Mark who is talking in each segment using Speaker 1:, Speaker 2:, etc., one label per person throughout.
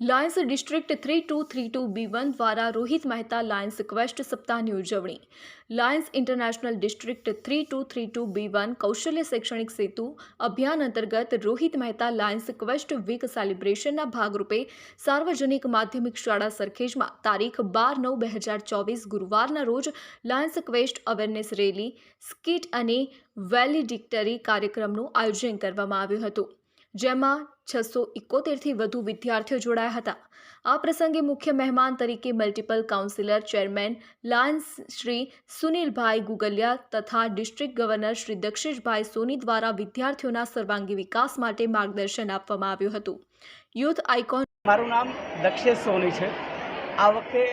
Speaker 1: Lions district three two three two B one દ્વારા Rohit Mehta Lions quest સપ્તાહની ઉજવણી. Lions international district three two three two B one કૌશલ્ય શૈક્ષણિક સેતુ અભિયાન અંતર્ગત Rohit Mehta Lions Quest week સેલિબ્રેશનના ભાગરૂપે સાર્વજનિક માધ્યમિક શાળા સરખેજમાં તારીખ બાર નવ બે હજાર ચોવીસ ગુરુવારના રોજ Lions Quest awareness rally, skit અને વેલિડિક્ટરી કાર્યક્રમનું આયોજન કરવામાં આવ્યું હતું. જેમાં છસો ઇકોતેરથી વધુ વિદ્યાર્થીઓ જોડાયા હતા. આ પ્રસંગે મુખ્ય મહેમાન તરીકે multiple councillor chairman Lions Shri Sunilbhai Gugalia તથા ડિસ્ટ્રિક્ટ ગવર્નર શ્રી દક્ષેશભાઈ સોની દ્વારા વિદ્યાર્થીઓના સર્વાંગી વિકાસ માટે માર્ગદર્શન આપવામાં આવ્યું હતું. યુથ આઇકોન
Speaker 2: મારું નામ દક્ષેશ સોની છે. આ વખતે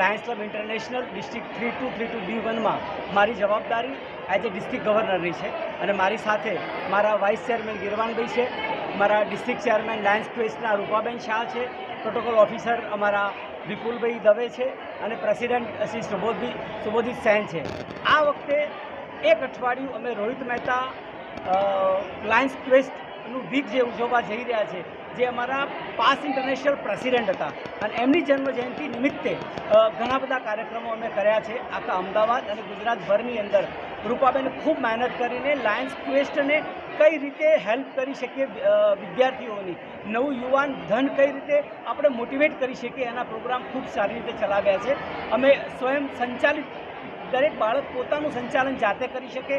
Speaker 2: Lions club international district three two three two B વનમાં મારી જવાબદારી એઝ એ ડિસ્ટ્રિક્ટ ગવર્નરની છે અને મારી સાથે મારા વાઇસ ચેરમેન ગિરવાનભાઈ છે. મારા ડિસ્ટ્રિક્ટ ચેરમેન લાયન્સ ક્વેસ્ટના રૂપાબેન શાહ છે પ્રોટોકોલ ઓફિસર અમારા વિપુલભાઈ દવે છે અને પ્રેસિડેન્ટ શ્રી સુબોધી સુબોધિત સેન છે. આ વખતે એક અઠવાડિયું અમે રોહિત મહેતા લાયન્સ ક્વેસ્ટનું વીક જે ઉજવવા જઈ રહ્યા છે, જે અમારા પાસ ઇન્ટરનેશનલ પ્રેસિડેન્ટ હતા અને એમની જન્મજયંતિ નિમિત્તે ઘણા બધા કાર્યક્રમો અમે કર્યા છે. આખા અમદાવાદ અને ગુજરાતભરની અંદર રૂપાબેન ખૂબ મહેનત કરીને લાયન્સ ક્વેસ્ટને કઈ રીતે હેલ્પ કરી શકીએ વિદ્યાર્થીઓની? નવું યુવાન ધન કઈ રીતે આપણે મોટિવેટ કરી શકીએ? એના પ્રોગ્રામ ખૂબ સારી રીતે ચલાવ્યા છે. અમે સ્વયં સંચાલિત દરેક બાળક પોતાનું સંચાલન જાતે કરી શકે.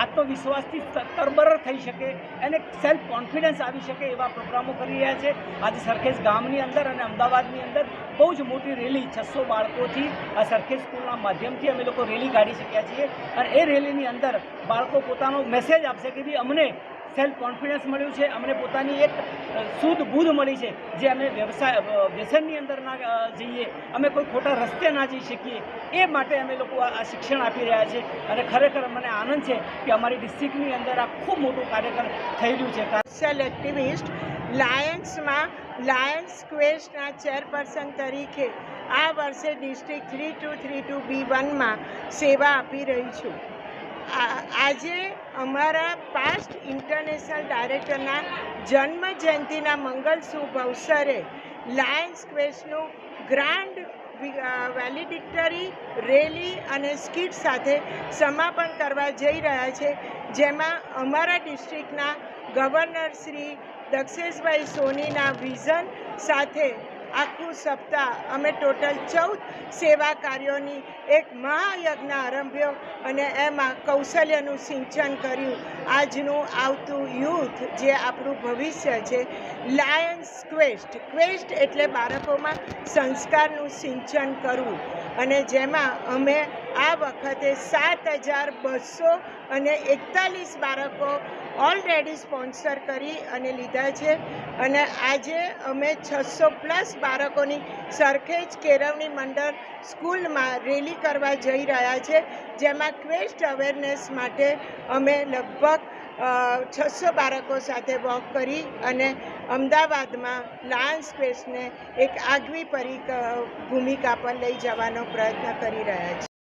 Speaker 2: આત્મવિશ્વાસથી તરબરર થઈ શકે એને સેલ્ફ કોન્ફિડન્સ આવી શકે એવા પ્રોગ્રામો કરી રહ્યા છે. આજે સરખેજ ગામની અંદર અને અમદાવાદની અંદર બહુ જ મોટી રેલી છસો બાળકોથી આ સરખેજ સ્કૂલના માધ્યમથી અમે લોકો રેલી કાઢી શક્યા છીએ. અને એ રેલીની અંદર બાળકો પોતાનો મેસેજ આપશે કે ભાઈ અમને સેલ્ફ કોન્ફિડન્સ મળ્યું છે. અમને પોતાની એક શુદ્ધ બુદ્ધ મળી છે જે અમે વ્યવસાય વ્યસનની અંદર ના જઈએ. અમે કોઈ ખોટા રસ્તે ના જઈ શકીએ. એ માટે અમે લોકો આ શિક્ષણ આપી રહ્યા છે. અને ખરેખર મને આનંદ છે કે અમારી ડિસ્ટ્રિક્ટની અંદર આ ખૂબ મોટું કાર્યક્રમ થઈ રહ્યું છે.
Speaker 3: સેલ એક્ટિવિસ્ટ લાયન્સમાં લાયન્સ ક્વેસ્ટના ચેરપર્સન તરીકે આ વર્ષે district three two three two B વનમાં સેવા આપી રહી છું. આજે અમારા પાસ્ટ ઇન્ટરનેશનલ ડાયરેક્ટરના જન્મ જયંતિના મંગલ શુભ અવસરે લાયન્સ ક્વેસ્ટનું ગ્રાન્ડ વેલિડિક્ટરી રેલી અને સ્કીટ સાથે સમાપન કરવા જઈ રહ્યા છે. જેમાં અમારા ડિસ્ટ્રિક્ટના ગવર્નર શ્રી દક્ષેશભાઈ સોનીના વિઝન સાથે આખું સપ્તાહ અમે ટોટલ ચૌદ સેવા કાર્યોની એક મહાયજ્ઞ આરંભ્યો અને એમાં કૌશલ્યનું સિંચન કર્યું. આજનું આવતું યુથ જે આપણું ભવિષ્ય છે લાયન્સ ક્વેસ્ટ ક્વેસ્ટ એટલે બાળકોમાં સંસ્કારનું સિંચન કરવું. અને જેમાં અમે આ વખતે સાત હજાર બસો અને એકતાલીસ બાળકો ઓલરેડી સ્પોન્સર કરી અને લીધા છે. અને આજે અમે છસો પ્લસ બાળકોની સરખેજ કેળવણી મંડળ સ્કૂલમાં રેલી કરવા જઈ રહ્યા છે. જેમાં ક્વેસ્ટ અવેરનેસ માટે અમે લગભગ છસો બાળકો સાથે વોક કરી અને અમદાવાદમાં લાયન્સ સ્પેસને એક આગવી પરિક ભૂમિકા પર લઈ જવાનો પ્રયત્ન કરી રહ્યા છીએ